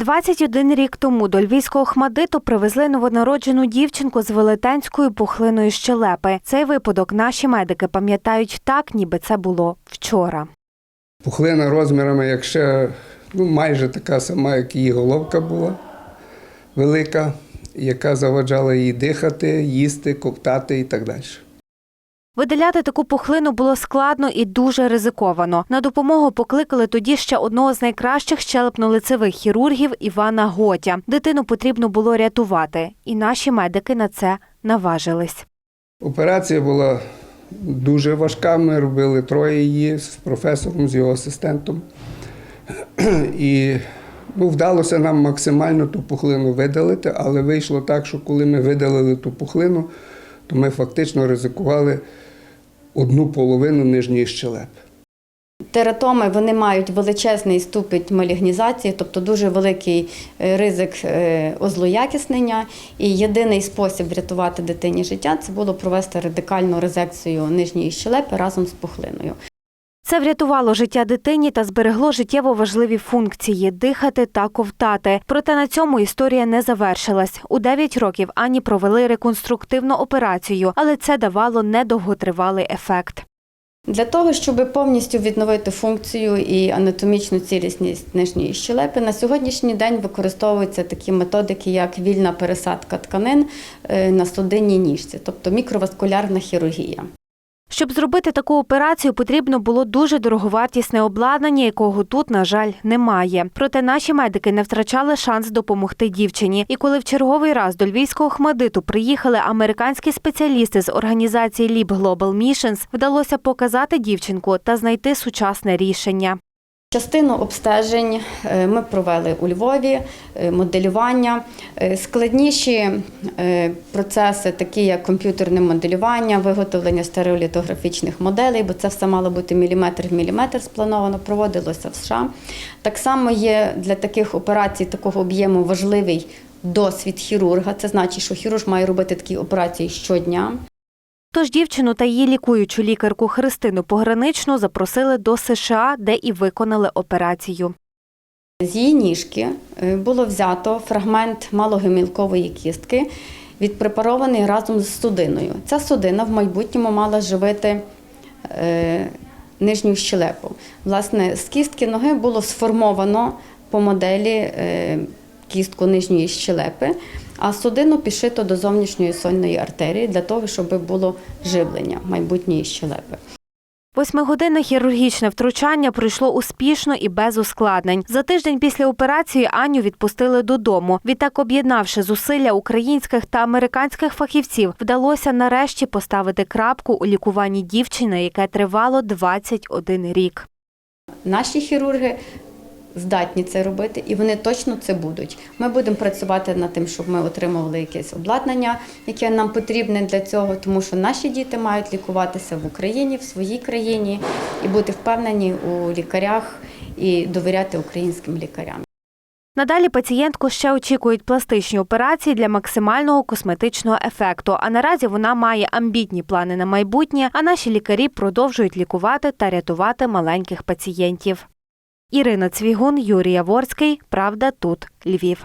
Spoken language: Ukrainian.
21 рік тому до львівського хмадиту привезли новонароджену дівчинку з велетенською пухлиною щелепи. Цей випадок наші медики пам'ятають так, ніби це було вчора. Пухлина розмірами, як ще ну, майже така сама, як її головка була велика, яка заваджала їй дихати, їсти, ковтати і так далі. Видаляти таку пухлину було складно і дуже ризиковано. На допомогу покликали тоді ще одного з найкращих щелепно-лицевих хірургів Івана Готя. Дитину потрібно було рятувати, і наші медики на це наважились. Операція була дуже важка. Ми робили троє її з професором, з його асистентом. І ну, вдалося нам максимально ту пухлину видалити, але вийшло так, що коли ми видалили ту пухлину, то ми фактично ризикували одну половину нижньої щелепи. Тератоми вони мають величезний ступінь малігнізації, тобто дуже великий е, ризик е, озлоякіснення. І єдиний спосіб врятувати дитині життя це було провести радикальну резекцію нижньої щелепи разом з пухлиною. Це врятувало життя дитині та зберегло життєво важливі функції дихати та ковтати. Проте на цьому історія не завершилась. У 9 років Ані провели реконструктивну операцію, але це давало недовготривалий ефект. Для того, щоб повністю відновити функцію і анатомічну цілісність нижньої щелепи, на сьогоднішній день використовуються такі методики, як вільна пересадка тканин е, на судинній ніжці, тобто мікроваскулярна хірургія. Щоб зробити таку операцію, потрібно було дуже дороговартісне обладнання, якого тут, на жаль, немає. Проте наші медики не втрачали шанс допомогти дівчині. І коли в черговий раз до львівського хмадиту приїхали американські спеціалісти з організації Lib Global Missions, вдалося показати дівчинку та знайти сучасне рішення. Частину обстежень е, ми провели у Львові, е, моделювання. Е, Складніші процеси, такі як комп'ютерне моделювання, виготовлення стереолітографічних моделей, бо це все мало бути міліметр в міліметр сплановано, проводилося в США. Так само є для таких операцій такого об'єму важливий досвід хірурга. Це значить, що хірург має робити такі операції щодня. Тож дівчину та її лікуючу лікарку Христину Пограничну запросили до США, де і виконали операцію. З її ніжки е, було взято фрагмент малогемілкової кістки, відпрепарований разом з судиною. Ця судина в майбутньому мала живити е, нижню щелепу. Власне, з кістки ноги було сформовано по моделі е, кістку нижньої щелепи, а судину підшито до зовнішньої сольної артерії для того, щоб було живлення майбутньої щелепи. Восьмигодинне хірургічне втручання пройшло успішно і без ускладнень. За тиждень після операції Аню відпустили додому. Відтак, об'єднавши зусилля українських та американських фахівців, вдалося нарешті поставити крапку у лікуванні дівчини, яке тривало 21 рік. Наші хірурги здатні це робити, і вони точно це будуть. Ми будемо працювати над тим, щоб ми отримували якесь обладнання, яке нам потрібне для цього, тому що наші діти мають лікуватися в Україні, в своїй країні і бути впевнені у лікарях і довіряти українським лікарям. Надалі пацієнтку ще очікують пластичні операції для максимального косметичного ефекту. А наразі вона має амбітні плани на майбутнє. А наші лікарі продовжують лікувати та рятувати маленьких пацієнтів. Ірина Цвігун, Юрій Яворський. Правда, тут Львів.